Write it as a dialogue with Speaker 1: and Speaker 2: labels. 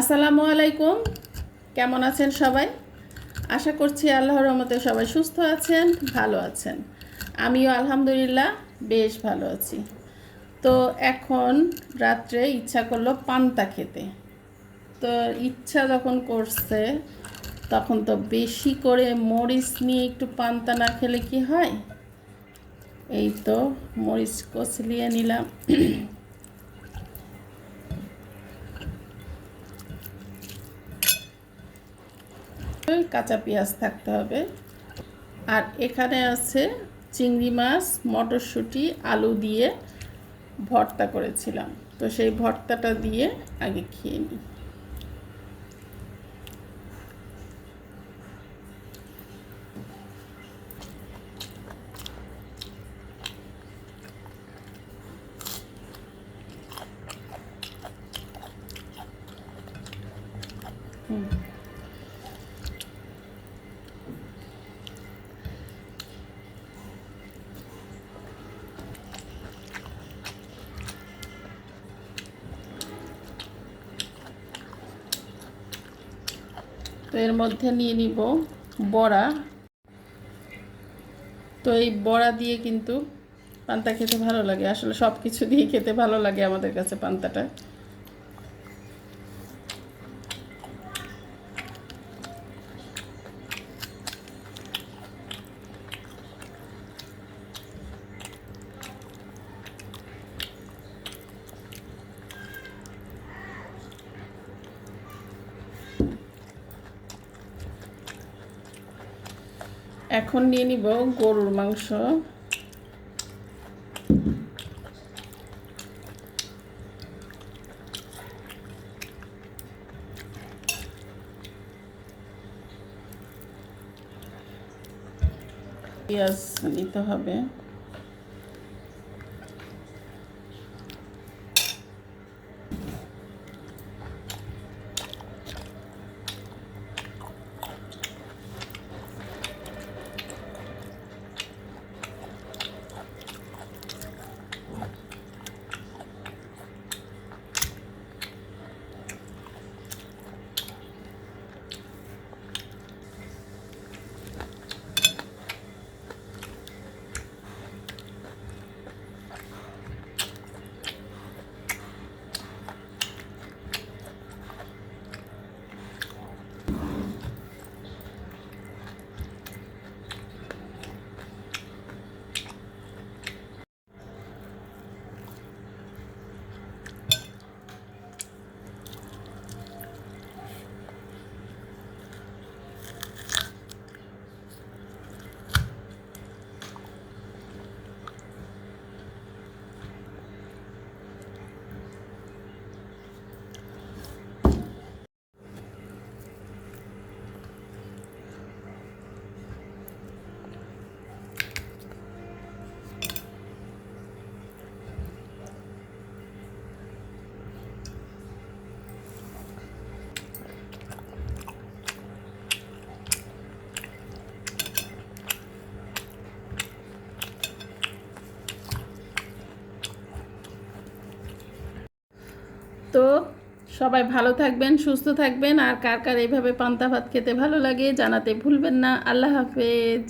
Speaker 1: আসসালামু আলাইকুম। কেমন আছেন সবাই? আশা করছি আল্লাহর রহমতে সবাই সুস্থ আছেন, ভালো আছেন। আমিও আলহামদুলিল্লাহ বেশ ভালো আছি। তো এখন রাত্রে ইচ্ছা করল পান্তা খেতে। তো ইচ্ছা যখন করছে, তখন তো বেশি করে মরিচ নিয়ে একটু পান্তা না খেলে কি হয়? এই তো মরিচ কচলিয়ে নিলাম। কাঁচা পেঁয়াজ থাকতে হবে। আর এখানে আছে চিংড়ি মাছ, মটরশুঁটি, আলু দিয়ে ভর্তা করেছিলাম। তো সেই ভর্তাটা দিয়ে আগে খেয়ে নিই। হুম। তো এর মধ্যে নিয়ে নিব বড়া। তো এই বড়া দিয়ে কিন্তু পান্তা খেতে ভালো লাগে। আসলে সব কিছু দিয়ে খেতে ভালো লাগে আমাদের কাছে পান্তাটা। এখন নিয়ে নিব গরুর মাংস। পেঁয়াজ নিতে হবে। তো সবাই ভালো থাকবেন, সুস্থ থাকবেন। আর কার কার এইভাবে পান্তা ভাত খেতে ভালো লাগে জানাতে ভুলবেন না। আল্লাহ হাফেজ।